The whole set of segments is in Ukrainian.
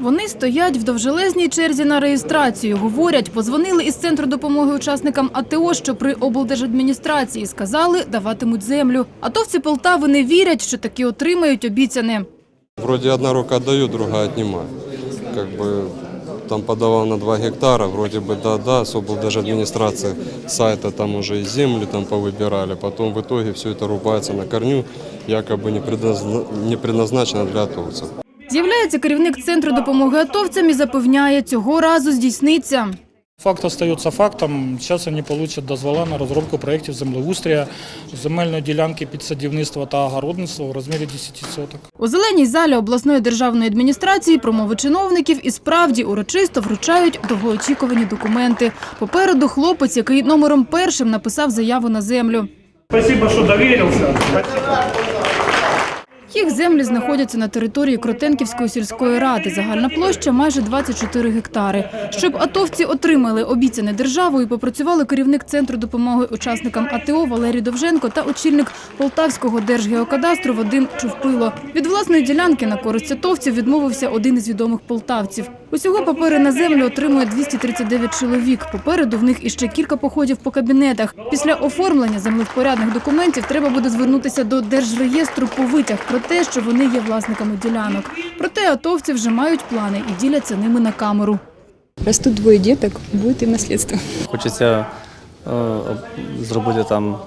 Вони стоять в довжелезній черзі на реєстрацію. Говорять, позвонили із центру допомоги учасникам АТО, що при облдержадміністрації сказали, даватимуть землю. Атовці Полтави не вірять, що таки отримають обіцяне. Вроде одна рука дает, другая отнимает. Как бы там подавал на 2 гектара, вроде бы да-да, особо даже администрация сайта там уже и землю там повыбирали. Потом в итоге все это рубается на корню, якобы не, предназна- не предназначено для атовцев. З'являється керівник центру допомоги атовцям і запевняє, цього разу здійсниться. Факт остается фактом. Сейчас вони получат дозвола на розробку проєктів землеустрія, земельної ділянки під садівництво та огородництво в розмірі 10 соток. У зеленій залі обласної державної адміністрації промови чиновників і справді урочисто вручають довгоочікувані документи. Попереду хлопець, який номером першим написав заяву на землю. Спасибо, що довірився. Їх землі знаходяться на території Кротенківської сільської ради. Загальна площа майже 24 гектари. Щоб атовці отримали обіцяне державою, попрацювали керівник центру допомоги учасникам АТО Валерій Довженко та очільник Полтавського держгеокадастру Вадим Чувпило. Від власної ділянки на користь атовців відмовився один із відомих полтавців. Усього папери на землю отримує 239 чоловік. Попереду в них іще кілька походів по кабінетах. Після оформлення землевпорядних документів треба буде звернутися до Держреєстру по витяг про те, що вони є власниками ділянок. Проте атовці вже мають плани і діляться ними на камеру. Растут двоє діток, будет і наслідство. Хочеться е, зробити там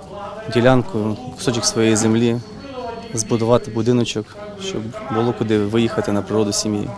ділянку, кусочок своєї землі, збудувати будиночок, щоб було куди виїхати на природу з сім'єю.